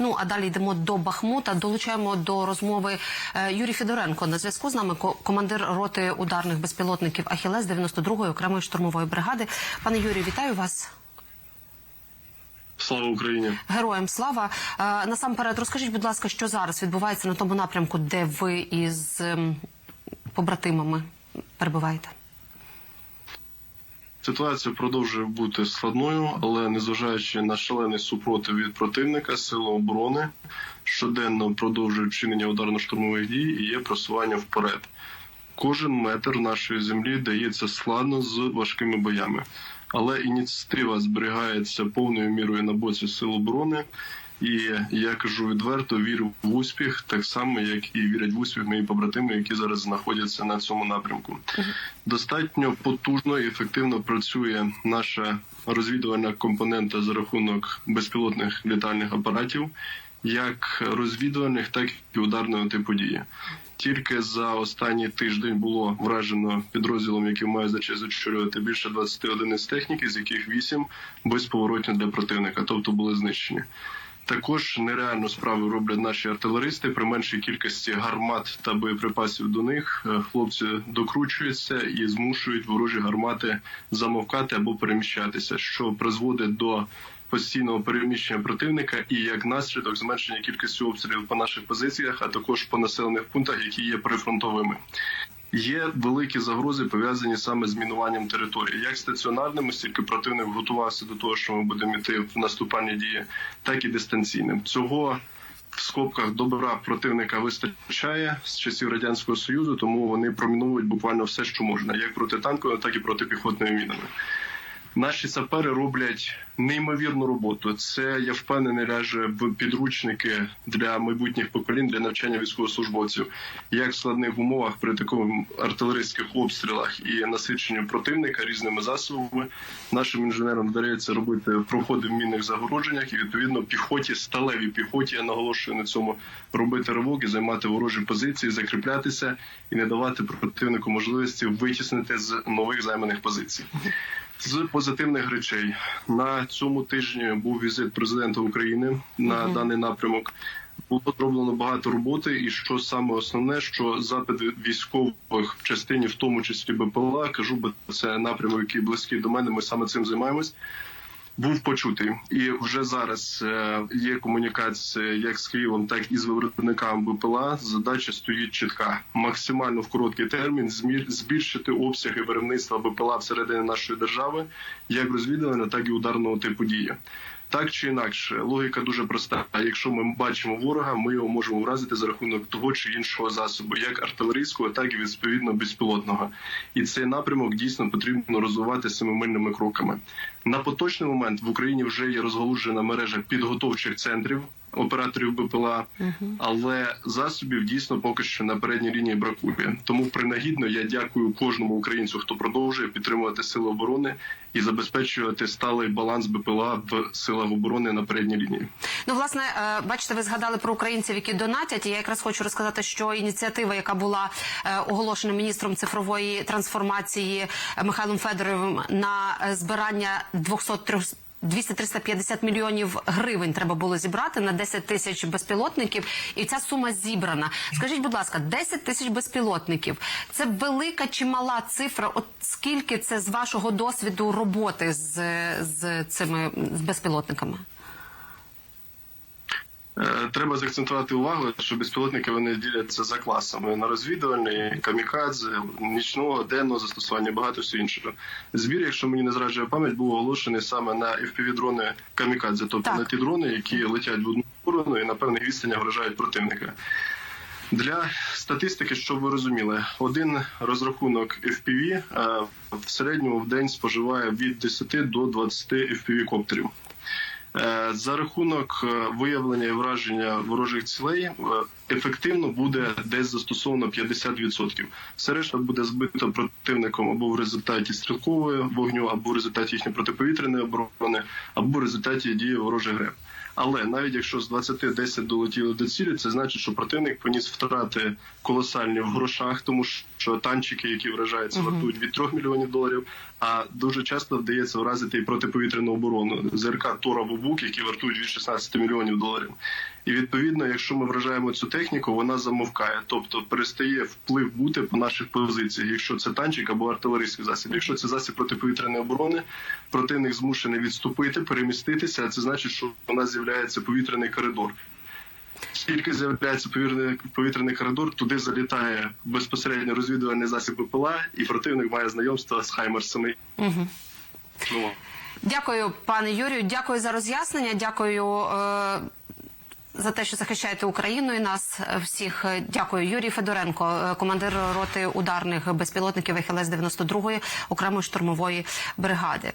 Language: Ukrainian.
Ну а далі йдемо до Бахмута. Долучаємо до розмови е, Юрій Федоренко. На зв'язку з нами ко- командир роти ударних безпілотників Ахілес 92-ї окремої штурмової бригади. Пане Юрію, вітаю вас. Слава Україні! Героям слава Е, насамперед, розкажіть, будь ласка, що зараз відбувається на тому напрямку, де ви із ем, побратимами перебуваєте? Ситуація продовжує бути складною, але незважаючи на шалений супротив від противника, сили оборони щоденно продовжують вчинення ударно-штурмових дій і є просування вперед. Кожен метр нашої землі дається складно з важкими боями, але ініціатива зберігається повною мірою на боці сил оборони. І я кажу відверто, вірю в успіх, так само як і вірять в успіх мої побратими, які зараз знаходяться на цьому напрямку. Достатньо потужно і ефективно працює наша розвідувальна компонента за рахунок безпілотних літальних апаратів, як розвідувальних, так і ударного типу дії. Тільки за останній тиждень було вражено підрозділом, який має за більше 20 одиниць техніки, з яких 8 безповоротні для противника, тобто були знищені. Також нереальну справу роблять наші артилеристи. При меншій кількості гармат та боєприпасів до них е, хлопці докручуються і змушують ворожі гармати замовкати або переміщатися, що призводить до постійного переміщення противника і як наслідок зменшення кількості обстрілів по наших позиціях, а також по населених пунктах, які є прифронтовими. Є великі загрози пов'язані саме з мінуванням території, як стаціонарними, стільки противник готувався до того, що ми будемо йти в наступальні дії, так і дистанційним. Цього в скобках добра противника вистачає з часів радянського союзу, тому вони проміновують буквально все, що можна, як протитанковими, так і протипіхотними мінами. Наші сапери роблять неймовірну роботу. Це я впевнений ляже в підручники для майбутніх поколінь для навчання військовослужбовців, як в складних умовах при такому артилерійських обстрілах і насиченню противника різними засобами. Нашим інженерам вдається робити проходи в мінних загородженнях і відповідно піхоті, сталевій піхоті. Я наголошую на цьому робити ривок і займати ворожі позиції, закріплятися і не давати противнику можливості витіснити з нових займаних позицій. З позитивних речей на цьому тижні був візит президента України на даний напрямок. Було зроблено багато роботи, і що саме основне, що запит військових в частині, в тому числі БПЛА, кажу, бо це напрямок, який близький до мене. Ми саме цим займаємось. Був почутий, і вже зараз е, є комунікація як з Києвом, так і з виробниками БПЛА. Задача стоїть чітка: максимально в короткий термін збільшити обсяги виробництва БПЛА всередині нашої держави, як розвідувального, так і ударного типу дії. Так чи інакше, логіка дуже проста. А якщо ми бачимо ворога, ми його можемо вразити за рахунок того чи іншого засобу, як артилерійського, так і відповідно безпілотного. І цей напрямок дійсно потрібно розвивати семимильними кроками. На поточний момент в Україні вже є розгалужена мережа підготовчих центрів операторів БПЛА, але засобів дійсно поки що на передній лінії бракує. Тому принагідно я дякую кожному українцю, хто продовжує підтримувати сили оборони і забезпечувати сталий баланс БПЛА в силах оборони на передній лінії. Ну, власне, е, бачите, ви згадали про українців, які донатять. І я якраз хочу розказати, що ініціатива, яка була е, оголошена міністром цифрової трансформації Михайлом Федоровим на е, збирання 200 200-350 мільйонів гривень треба було зібрати на 10 тисяч безпілотників, і ця сума зібрана. Скажіть, будь ласка, 10 тисяч безпілотників це велика чи мала цифра? От скільки це з вашого досвіду роботи з, з цими з безпілотниками? Е, Треба заакцентувати увагу, що безпілотники вони діляться за класами на розвідувальний, камікадзе, нічного, денного застосування, багато всього іншого. Збір, якщо мені не зраджує пам'ять, був оголошений саме на fpv дрони камікадзе, тобто Так. на ті дрони, які летять в одну сторону і на певних відстанях вражають противника. Для статистики, щоб ви розуміли, один розрахунок FPV е, в середньому в день споживає від 10 до 20 FPV коптерів. Е, За рахунок е, виявлення і враження ворожих цілей е, ефективно буде десь застосовано 50%. Все решта буде збито противником або в результаті стрілкової вогню, або в результаті їхньої протиповітряної оборони, або в результаті дії ворожих греб. Але навіть якщо з 20 10 долетіли до цілі, це значить, що противник поніс втрати колосальні в грошах, тому що танчики, які вражаються, вартують від 3 мільйонів доларів. А дуже часто вдається вразити і протиповітряну оборону ЗРК Тора «Бук», які вартують від 16 мільйонів доларів. І відповідно, якщо ми вражаємо цю техніку, вона замовкає, тобто перестає вплив бути по наших позиціях, якщо це танчик або артилерійський засіб. Якщо це засіб протиповітряної оборони, противник змушений відступити, переміститися. а Це значить, що у нас з'являється повітряний коридор. Тільки з'являється повітряний, повітряний коридор, туди залітає безпосередньо розвідувальний засіб ППЛА, і противник має знайомство з Хаймерсами. Угу. Ну, Дякую, пане Юрію. Дякую за роз'яснення. Дякую. Е... За те, що захищаєте Україну і нас е, всіх, дякую. Юрій Федоренко, е, командир роти ударних безпілотників ХЛС 92-ї окремої штурмової бригади.